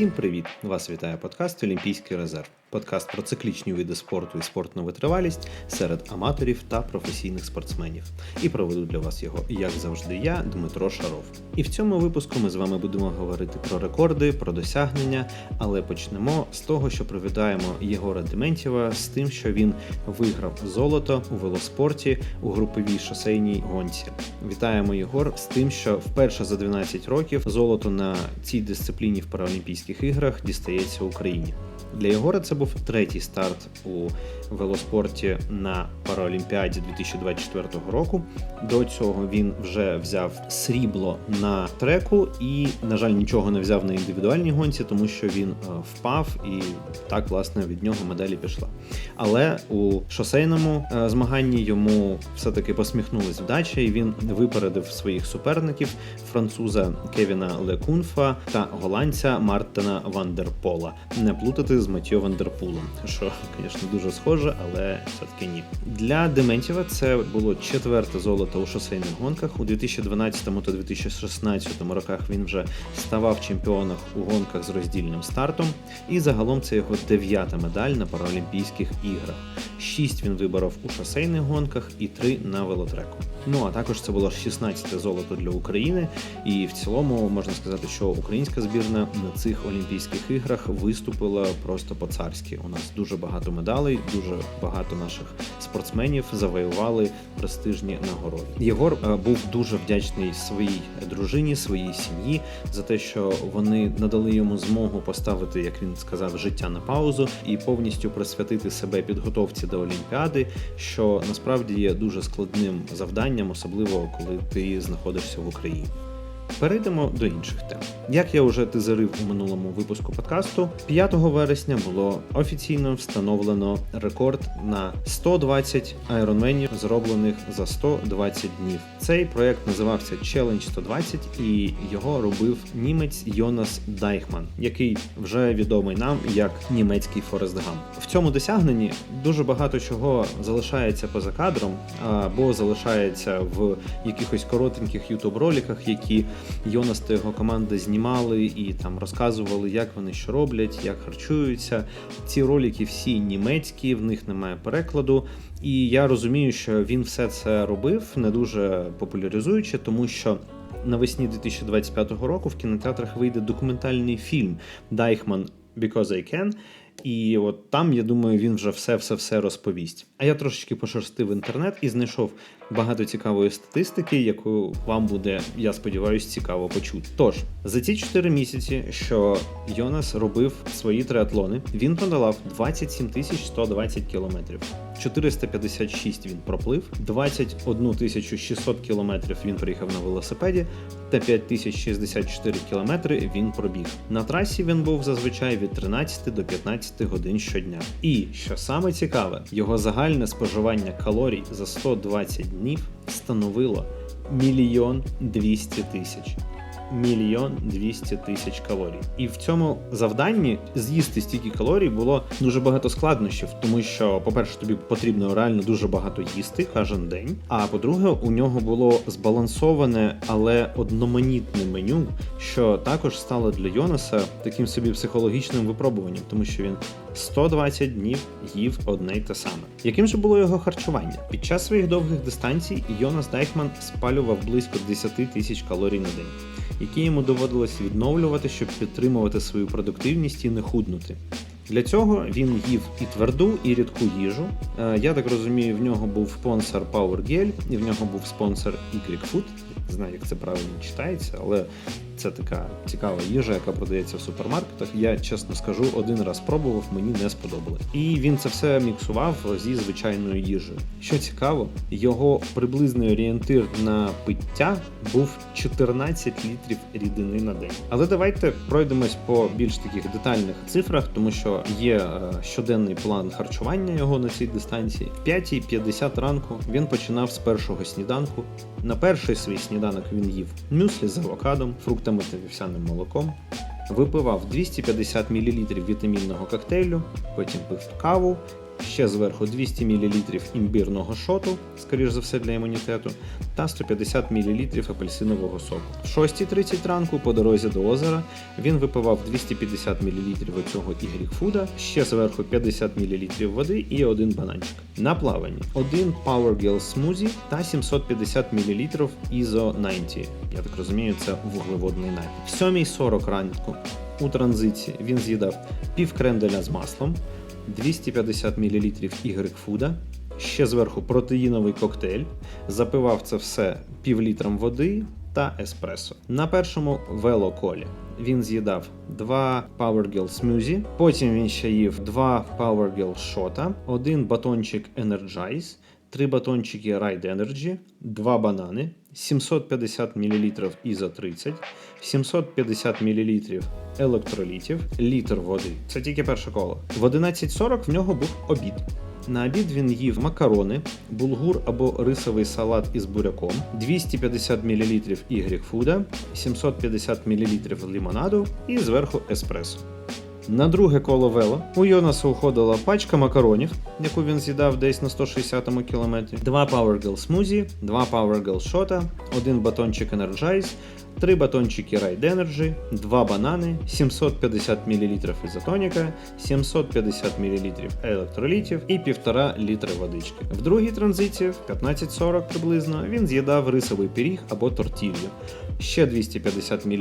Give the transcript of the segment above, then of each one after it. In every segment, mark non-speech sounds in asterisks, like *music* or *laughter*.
Всім привіт! Вас вітає подкаст Олімпійський резерв. Подкаст про циклічні види спорту і спортну витривалість серед аматорів та професійних спортсменів. І проведу для вас його, як завжди, я, Дмитро Шаров. І в цьому випуску ми з вами будемо говорити про рекорди, про досягнення, але почнемо з того, що привітаємо Єгора Дементєва з тим, що він виграв золото у велоспорті у груповій шосейній гонці. Вітаємо Єгор з тим, що вперше за 12 років золото на цій дисципліні в Паралімпійських іграх дістається Україні. Для Єгора це був третій старт у велоспорті на Параолімпіаді 2024 року. До цього він вже взяв срібло на треку і, на жаль, нічого не взяв на індивідуальній гонці, тому що він е, впав і так власне від нього медалі пішла. Але у шосейному е, змаганні йому все-таки посміхнулась вдача, і він випередив своїх суперників француза Кевіна Лекунфа та голландця Мартина Вандерпола. Не плутати з Матьо Вандерпулом, що, звісно, дуже схоже, але все-таки ні. Для Дементєва це було четверте золото у шосейних гонках. У 2012 та 2016 роках він вже ставав чемпіоном у гонках з роздільним стартом. І загалом це його дев'ята медаль на Паралімпійських іграх. Шість він виборов у шосейних гонках і три на велотреку. Ну а також це було 16-те золото для України. І в цілому можна сказати, що українська збірна на цих Олімпійських іграх виступила просто по-царськи. У нас дуже багато медалей, дуже багато наших спортсменів завоювали престижні нагороди. Єгор е, був дуже вдячний своїй дружині, своїй сім'ї за те, що вони надали йому змогу поставити, як він сказав, життя на паузу і повністю присвятити себе підготовці до Олімпіади, що насправді є дуже складним завданням, особливо коли ти знаходишся в Україні. Перейдемо до інших тем. Як я вже тизерив у минулому випуску подкасту, 5 вересня було офіційно встановлено рекорд на 120 айронменів, зроблених за 120 днів. Цей проект називався Challenge 120 і його робив німець Йонас Дайхман, який вже відомий нам як німецький Форест Гам. В цьому досягненні дуже багато чого залишається поза кадром або залишається в якихось коротеньких ютуб-роліках, які Йонас та його команда знімали і там розказували, як вони що роблять, як харчуються. Ці ролики всі німецькі, в них немає перекладу. І я розумію, що він все це робив, не дуже популяризуючи, тому що. Навесні 2025 року в кінотеатрах вийде документальний фільм Дайхман Because I Can, і от там, я думаю, він вже все-все-все розповість. А я трошечки пошерстив інтернет і знайшов багато цікавої статистики, яку вам буде, я сподіваюся, цікаво почути. Тож, за ці 4 місяці, що Йонас робив свої триатлони, він подолав 27 тисяч 120 кілометрів. 456 він проплив, 21 тисячу 600 кілометрів він приїхав на велосипеді, та 5064 кілометри він пробіг. На трасі він був зазвичай від 13 до 15 годин щодня. І що саме цікаве, його загальне споживання калорій за 120 днів становило мільйон 200 тисяч мільйон 200 тисяч калорій. І в цьому завданні з'їсти стільки калорій було дуже багато складнощів, тому що, по-перше, тобі потрібно реально дуже багато їсти кожен день. А по-друге, у нього було збалансоване, але одноманітне меню, що також стало для Йонаса таким собі психологічним випробуванням, тому що він 120 днів їв одне й те саме. Яким же було його харчування? Під час своїх довгих дистанцій Йонас Дайхман спалював близько 10 тисяч калорій на день які йому доводилось відновлювати, щоб підтримувати свою продуктивність і не худнути. Для цього він їв і тверду, і рідку їжу. Е, я так розумію, в нього був спонсор PowerGel, і в нього був спонсор YFood. Не знаю, як це правильно читається, але це така цікава їжа, яка продається в супермаркетах. Я чесно скажу, один раз пробував, мені не сподобалось. І він це все міксував зі звичайною їжею. Що цікаво, його приблизний орієнтир на пиття був 14 літрів рідини на день. Але давайте пройдемось по більш таких детальних цифрах, тому що є е, щоденний план харчування його на цій дистанції. В 5.50 ранку він починав з першого сніданку. На перший свій сніданок він їв мюслі з авокадом, фруктами та вівсяним молоком. Випивав 250 мл вітамінного коктейлю, потім пив каву ще зверху 200 мл імбірного шоту, скоріш за все для імунітету, та 150 мл апельсинового соку. В 6.30 ранку по дорозі до озера він випивав 250 мл цього ігрікфуда, ще зверху 50 мл води і один бананчик. На плаванні один Power Gel Smoothie та 750 мл ISO 90. Я так розумію, це вуглеводний напій. В 7.40 ранку у транзиті він з'їдав пів кренделя з маслом, 250 мл ігрекфуда, ще зверху протеїновий коктейль, запивав це все пів літром води та еспресо. На першому велоколі він з'їдав два Power Girl Smoothie, потім він ще їв два Power Girl шота, один батончик Energize, три батончики Ride Energy, два банани, 750 мл ізо 30, 750 мл електролітів, літр води. Це тільки перше коло. В 11.40 в нього був обід. На обід він їв макарони, булгур або рисовий салат із буряком, 250 мл ігрікфуда, 750 мл лімонаду і зверху еспресо. На друге коло вело у Йонаса уходила пачка макаронів, яку він з'їдав десь на 160-му кілометрі, два Power Girl Smoothie, два Power Girl шота, один батончик Energize, три батончики Ride Energy, два банани, 750 мл ізотоніка, 750 мл електролітів і 1,5 літри водички. В другій транзиції, в 15.40 приблизно, він з'їдав рисовий пиріг або тортілью, ще 250 мл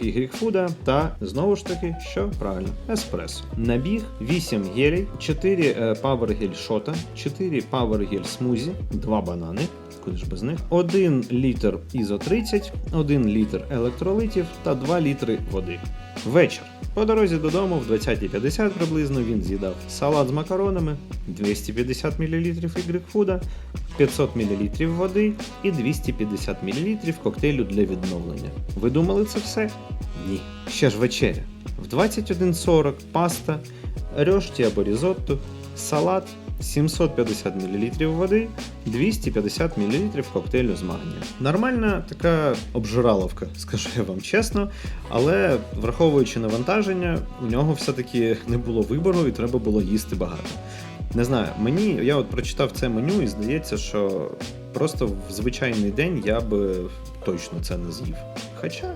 ігрікфуда та знову ж таки, що правильно, еспресо. Набіг 8 гелей, 4 Power Gel шота, 4 Power Gel смузі, 2 банани. Куди ж без них? 1 літр ізо 30, 1 літр електролитів та 2 літри води. Вечір. По дорозі додому в 20.50 приблизно він з'їдав салат з макаронами, 250 мл ігрикфуда, 500 мл води і 250 мл коктейлю для відновлення. Ви думали це все? Ні. Ще ж вечеря. В 21.40 паста, рьошті або різотто, салат, 750 мл води, 250 мл коктейлю з магнієм. Нормальна така обжираловка, *laughs* скажу я вам чесно, але враховуючи навантаження, у нього все-таки не було вибору і треба було їсти багато. Не знаю, мені я от прочитав це меню і здається, що просто в звичайний день я би точно це не з'їв. Хоча,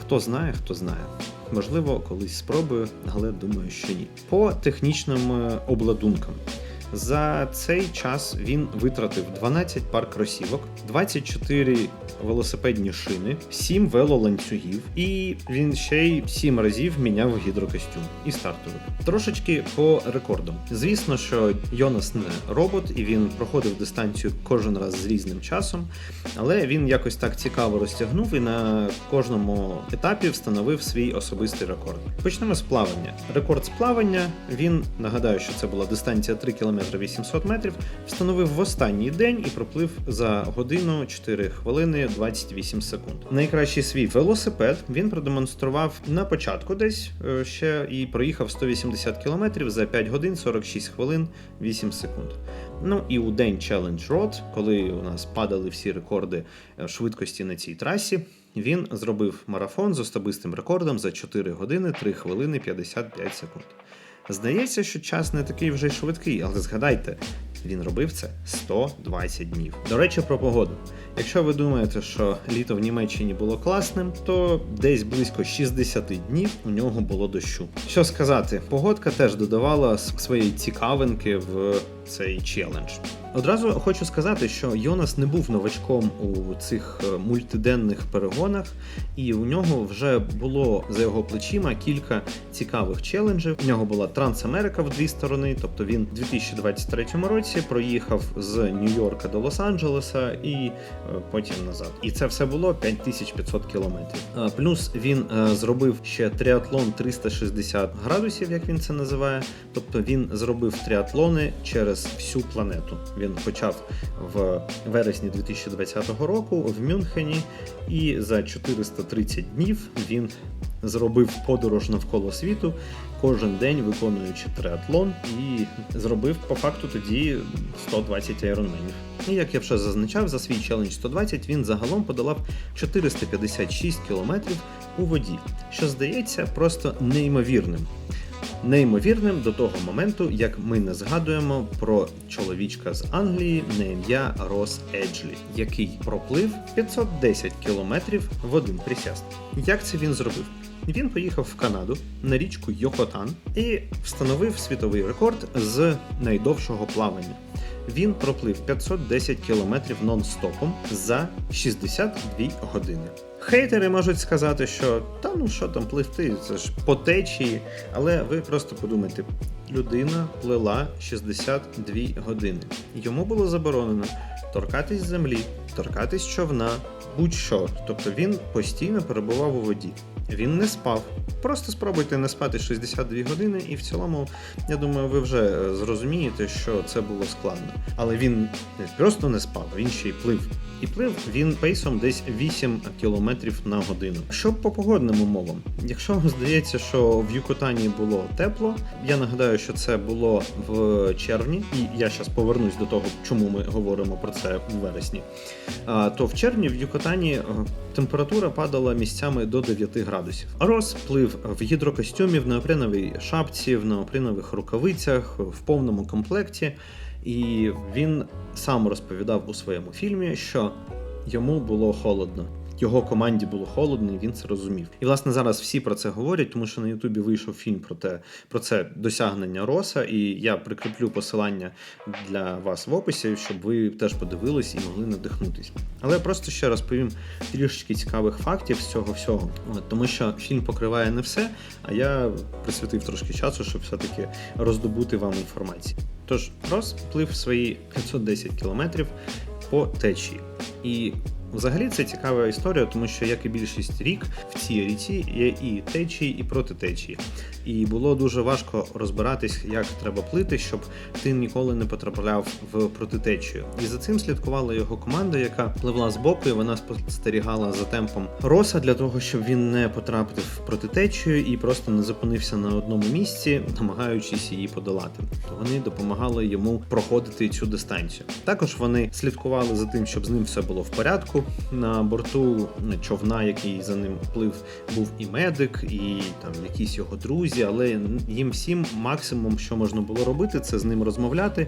хто знає, хто знає. Можливо, колись спробую, але думаю, що ні. По технічним е, обладункам. За цей час він витратив 12 пар кросівок, 24 велосипедні шини, 7 велоланцюгів, і він ще й 7 разів міняв гідрокостюм і стартовик. Трошечки по рекордам. Звісно, що Йонас не робот, і він проходив дистанцію кожен раз з різним часом, але він якось так цікаво розтягнув і на кожному етапі встановив свій особистий рекорд. Почнемо з плавання. Рекорд з плавання він нагадаю, що це була дистанція 3 км 800 метрів, встановив в останній день і проплив за годину 4 хвилини 28 секунд. Найкращий свій велосипед він продемонстрував на початку десь е, ще і проїхав 180 км за 5 годин 46 хвилин 8 секунд. Ну і у день Challenge Road, коли у нас падали всі рекорди е, швидкості на цій трасі. Він зробив марафон з особистим рекордом за 4 години 3 хвилини 55 секунд. Здається, що час не такий вже й швидкий, але згадайте, він робив це 120 днів. До речі, про погоду. Якщо ви думаєте, що літо в Німеччині було класним, то десь близько 60 днів у нього було дощу. Що сказати, погодка теж додавала своєї цікавинки в цей челендж. Одразу хочу сказати, що Йонас не був новачком у цих е, мультиденних перегонах, і у нього вже було за його плечима кілька цікавих челенджів. У нього була Трансамерика в дві сторони, тобто він у 2023 році проїхав з Нью-Йорка до Лос-Анджелеса і потім назад. І це все було 5500 кілометрів. Е, Плюс він е, зробив ще триатлон 360 градусів, як він це називає. Тобто він зробив триатлони через всю планету. Він почав в вересні 2020 року в Мюнхені, і за 430 днів він зробив подорож навколо світу, кожен день виконуючи триатлон, і зробив по факту тоді 120 айронменів. І як я вже зазначав, за свій челендж 120 він загалом подолав 456 кілометрів у воді, що здається просто неймовірним. Неймовірним до того моменту, як ми не згадуємо про чоловічка з Англії на ім'я Рос Еджлі, який проплив 510 кілометрів в один присяст. Як це він зробив? Він поїхав в Канаду на річку Йокотан і встановив світовий рекорд з найдовшого плавання. Він проплив 510 кілометрів нон-стопом за 62 години. Хейтери можуть сказати, що та ну що там пливти, це ж по течії. Але ви просто подумайте, людина плила 62 години. Йому було заборонено торкатись землі, торкатись човна, будь-що. Тобто він постійно перебував у воді. Він не спав. Просто спробуйте не спати 62 години, і в цілому, я думаю, ви вже е, зрозумієте, що це було складно. Але він не просто не спав, він ще й плив. І плив він пейсом десь 8 кілометрів на годину. Що по погодним умовам? Якщо вам здається, що в Юкотані було тепло, я нагадаю, що це було в червні, і я зараз повернусь до того, чому ми говоримо про це в вересні. То в червні в Юкотані е, температура падала місцями до 9 градусів. Рос плив в гідрокостюмі, в неопреновій шапці, в неопренових рукавицях, в повному комплекті. І він сам розповідав у своєму фільмі, що йому було холодно. Його команді було холодно, і він це розумів. І власне зараз всі про це говорять, тому що на Ютубі вийшов фільм про те, про це досягнення Роса, і я прикріплю посилання для вас в описі, щоб ви теж подивились і могли надихнутись. Але я просто ще розповім трішечки цікавих фактів з цього всього, От, тому що фільм покриває не все, а я присвятив трошки часу, щоб все-таки роздобути вам інформацію. Тож Рос плив свої 510 кілометрів по течії. І взагалі це цікава історія, тому що, як і більшість рік, в цій ріці є і течії, і протитечії. І було дуже важко розбиратись, як треба плити, щоб ти ніколи не потрапляв в протитечію. І за цим слідкувала його команда, яка пливла з боку, і вона спостерігала за темпом роса для того, щоб він не потрапив в протитечію і просто не зупинився на одному місці, намагаючись її подолати. То вони допомагали йому проходити цю дистанцію. Також вони слідкували за тим, щоб з ним все було в порядку. На борту човна, який за ним плив, був і медик, і там якісь його друзі, але їм всім максимум, що можна було робити, це з ним розмовляти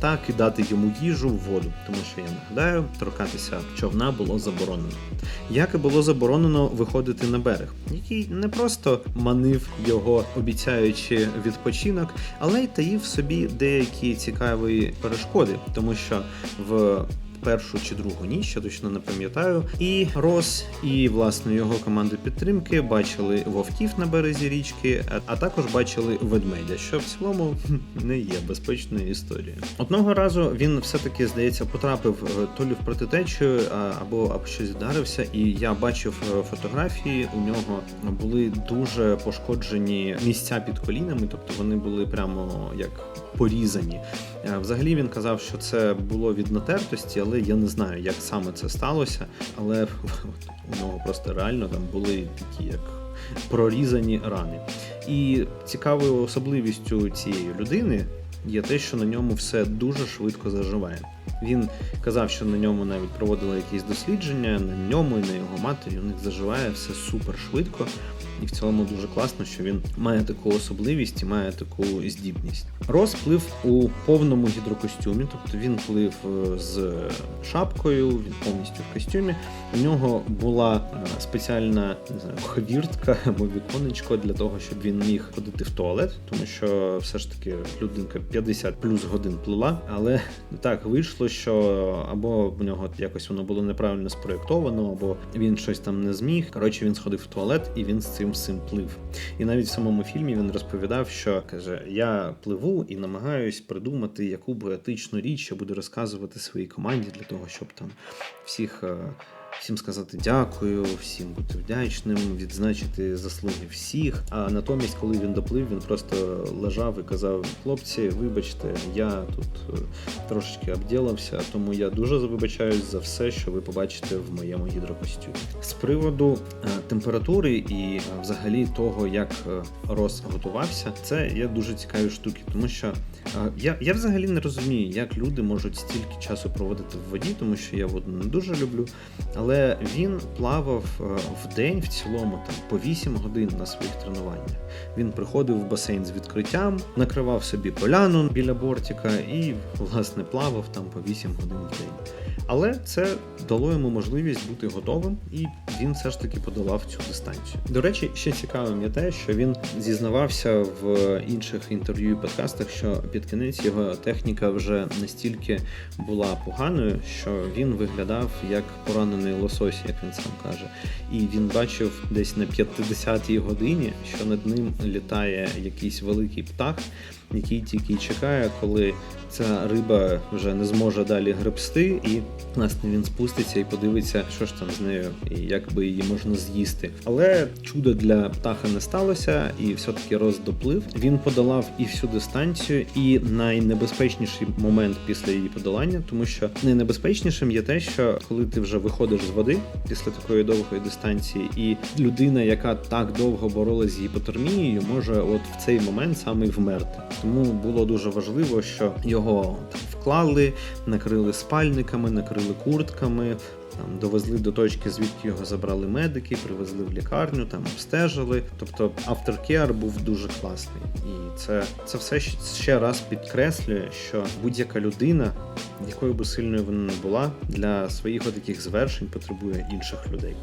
та кидати йому їжу в воду. Тому що я нагадаю, торкатися човна було заборонено. Як і було заборонено виходити на берег, який не просто манив його, обіцяючи відпочинок, але й таїв собі деякі цікаві перешкоди, тому що в першу чи другу ніч, я точно не пам'ятаю. І Рос і власне його команди підтримки бачили вовків на березі річки, а також бачили ведмедя, що в цілому *laughs* не є безпечною історією. Одного разу він все-таки здається потрапив е, то лі в протитечію або або щось вдарився, і я бачив е, фотографії. У нього були дуже пошкоджені місця під колінами, тобто вони були прямо як порізані. Е, взагалі він казав, що це було від натертості, але я не знаю, як саме це сталося. Але у нього просто реально там були такі як прорізані рани. І цікавою особливістю цієї людини є те, що на ньому все дуже швидко заживає. Він казав, що на ньому навіть проводили якісь дослідження, на ньому і на його матері у них заживає все супер швидко. І в цілому дуже класно, що він має таку особливість і має таку здібність. Рос плив у повному гідрокостюмі, тобто він плив е, з шапкою, він повністю в костюмі. У нього була е, спеціальна не знаю, хвіртка або віконечко для того, щоб він міг ходити в туалет, тому що все ж таки людинка 50 плюс годин плила, але так вийшло, що або в нього якось воно було неправильно спроєктовано, або він щось там не зміг. Коротше, він сходив в туалет і він з цим всім плив. І навіть в самому фільмі він розповідав, що каже: Я пливу і намагаюсь придумати, яку б етичну річ я буду розказувати своїй команді для того, щоб там всіх. Всім сказати дякую, всім бути вдячним, відзначити заслуги всіх. А натомість, коли він доплив, він просто лежав і казав: хлопці, вибачте, я тут е, трошечки обділився, тому я дуже вибачаюсь за все, що ви побачите в моєму гідрокостюмі. З приводу е, температури і е, взагалі того, як Рос готувався, це є дуже цікаві штуки, тому що я я взагалі не розумію, як люди можуть стільки часу проводити в воді, тому що я воду не дуже люблю. Але Але він плавав е, в день в цілому там по 8 годин на своїх тренуваннях. Він приходив в басейн з відкриттям, накривав собі поляну біля бортика і, власне, плавав там по 8 годин в день. Але це дало йому можливість бути готовим, і він все ж таки подолав цю дистанцію. До речі, ще цікавим є те, що він зізнавався в інших інтерв'ю і подкастах, що під кінець його техніка вже настільки була поганою, що він виглядав як поранений лосось, як він сам каже. І він бачив десь на 50-й годині, що над ним літає якийсь великий птах, який тільки чекає, коли ця риба вже не зможе далі гребсти, і власне він спуститься і подивиться, що ж там з нею і як би її можна з'їсти. Але чудо для птаха не сталося, і все-таки Рос доплив. Він подолав і всю дистанцію, і найнебезпечніший момент після її подолання, тому що найнебезпечнішим є те, що коли ти вже виходиш з води після такої довгої дистанції, і людина, яка так довго боролась з гіпотермією, може от в цей момент саме й вмерти. Тому було дуже важливо, що його вклали, накрили спальниками, накрили куртками. Там довезли до точки, звідки його забрали медики, привезли в лікарню, там обстежили. Тобто авторкеар був дуже класний, і це це все ще раз підкреслює, що будь-яка людина, якою би сильною вона не була, для своїх таких звершень потребує інших людей.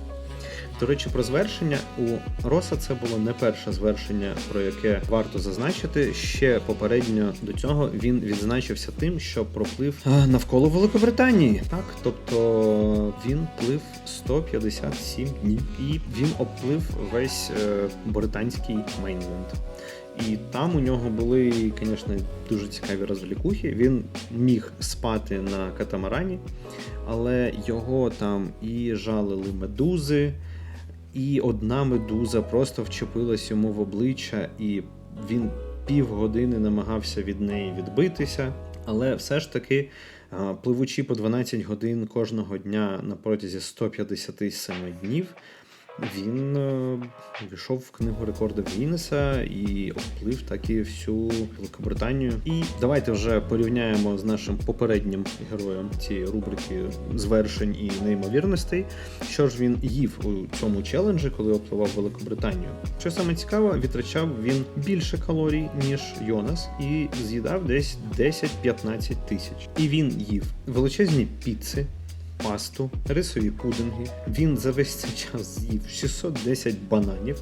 До речі, про звершення у Роса це було не перше звершення, про яке варто зазначити. Ще попередньо до цього він відзначився тим, що проплив навколо Великобританії. Так, тобто він плив 157 днів, і він обплив весь е, британський Мейнленд. І там у нього були, звісно, дуже цікаві розвлікухи. Він міг спати на катамарані, але його там і жалили медузи і одна медуза просто вчепилась йому в обличчя, і він півгодини намагався від неї відбитися. Але все ж таки, пливучи по 12 годин кожного дня на протязі 157 днів, він е, війшов в книгу рекордів Гіннеса і обплив так і всю Великобританію. І давайте вже порівняємо з нашим попереднім героєм цієї рубрики звершень і неймовірностей. Що ж він їв у цьому челенджі, коли опливав Великобританію? Що саме цікаво, відтрачав він більше калорій, ніж Йонас, і з'їдав десь 10-15 тисяч. І він їв величезні піци пасту, рисові пудинги. Він за весь цей час з'їв 610 бананів,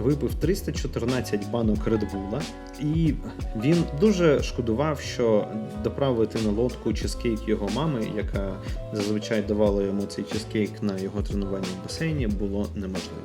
випив 314 банок редбула, і він дуже шкодував, що доправити на лодку чизкейк його мами, яка зазвичай давала йому цей чизкейк на його тренування в басейні, було неможливо.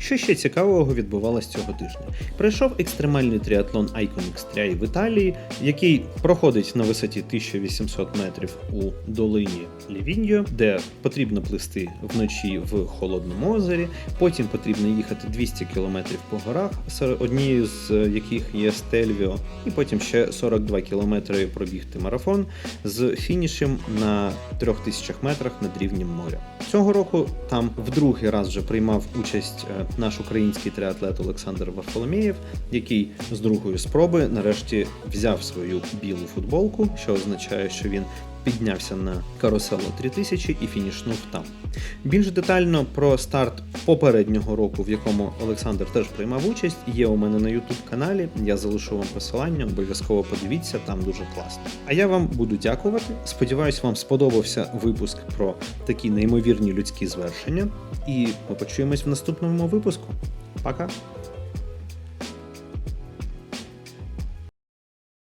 Що ще цікавого відбувалося цього тижня? Пройшов екстремальний тріатлон Icon X3 в Італії, який проходить на висоті 1800 метрів у долині Лівіньо, де потрібно плисти вночі в холодному озері. Потім потрібно їхати 200 кілометрів по горах, однією з яких є Стельвіо, і потім ще 42 кілометри пробігти марафон з фінішем на 3000 метрах над рівнем моря. Цього року там в другий раз вже приймав участь е, наш український триатлет Олександр Варфоломєєв, який з другої спроби нарешті взяв свою білу футболку, що означає, що він піднявся на каруселу 3000 і фінішнув там. Більш детально про старт попереднього року, в якому Олександр теж приймав участь, є у мене на youtube каналі. Я залишу вам посилання, обов'язково подивіться, там дуже класно. А я вам буду дякувати. Сподіваюсь, вам сподобався випуск про такі неймовірні людські звершення. І ми почуємось в наступному випуску. Пока!